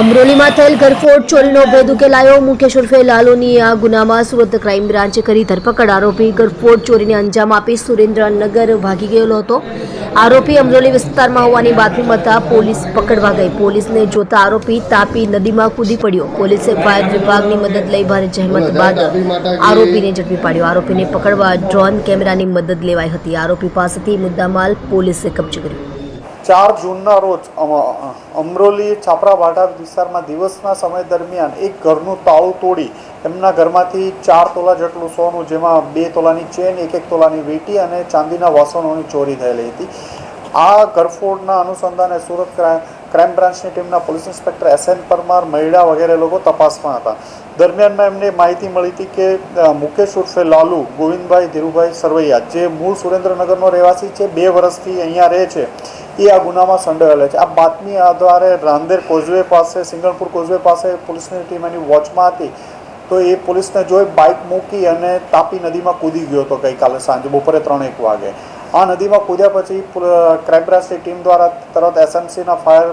અમરોલીમાં થયેલ ઘરફોડ ચોરીનો ભેદ ઉકેલાયો. મુકેશ ઉર્ફે લાલુની આ ગુનામાં સુરત ક્રાઇમ બ્રાન્ચે કરી ધરપકડ. આરોપી ઘરફોડ ચોરીને અંજામ આપી સુરેન્દ્રનગર ભાગી ગયેલો હતો. આરોપી અમરોલી વિસ્તારમાં હોવાની બાતમી મળતા પોલીસ પકડવા ગઈ. પોલીસને જોતા આરોપી તાપી નદીમાં કૂદી પડ્યો. પોલીસે ફાયર વિભાગની મદદ લઈ ભારે જહેમત બાદ આરોપીને ઝડપી પાડ્યો. આરોપીને પકડવા ડ્રોન કેમેરાની મદદ લેવાઈ હતી. આરોપી પાસેથી મુદ્દામાલ પોલીસે કબજે કર્યો. ચાર જૂનના રોજ અમરોલી અમરોલી છાપરાભાટા વિસ્તારમાં દિવસના સમય દરમિયાન એક ઘરનું તાળું તોડી એમના ઘરમાંથી ચાર તોલા જેટલું સોનું, જેમાં બે તોલાની ચેન એક એક તોલાની વીંટી અને ચાંદીના વાસણોની ચોરી થયેલી હતી. આ ઘરફોડના અનુસંધાને સુરત ક્રાઇમ ક્રાઇમ બ્રાન્ચની ટીમના police inspector S N Parmar Mahida વગેરે લોકો તપાસમાં હતા. દરમિયાનમાં એમને માહિતી મળી હતી કે મુકેશ ઉર્ફે લાલુ, ગોવિંદભાઈ ધીરુભાઈ સરવૈયા, જે મૂળ સુરેન્દ્રનગરનો રહેવાસી છે, બે વર્ષથી અહીંયા રહે છે. એ આ ગુનામાં સંડોવાયેલા છે. આ બાતમી આધારે રાંદેર કોઝવે પાસે સિંગણપુર કોઝવે પાસે પોલીસની ટીમ એની વોચમાં હતી. તો એ પોલીસને જોઈ બાઇક મૂકી અને તાપી નદીમાં કૂદી ગયો હતો ગઈકાલે સાંજે, બપોરે ત્રણ એક વાગે. આ નદીમાં કૂદ્યા પછી ક્રાઇમ બ્રાન્ચની ટીમ દ્વારા તરત એસએમસીના ફાયર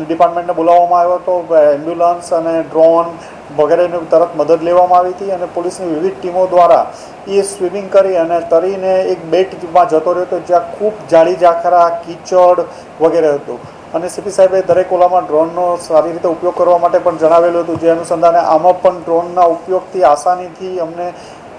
ડિપાર્ટમેન્ટને બોલાવવામાં આવ્યો હતો. એમ્બ્યુલન્સ અને ડ્રોન વગેરેની તરત મદદ લેવામાં આવી હતી અને પોલીસની વિવિધ ટીમો દ્વારા એ સ્વિમિંગ કરી અને તરીને એક બેટમાં જતો રહ્યો હતો, જ્યાં ખૂબ જાળી જાખરા કીચડ વગેરે હતું. અને સીપી સાહેબે દરેક ઓલામાં ડ્રોનનો સારી રીતે ઉપયોગ કરવા માટે પણ જણાવેલું હતું. જે અનુસંધાને આમાં પણ ડ્રોનના ઉપયોગથી, આસાનીથી અમને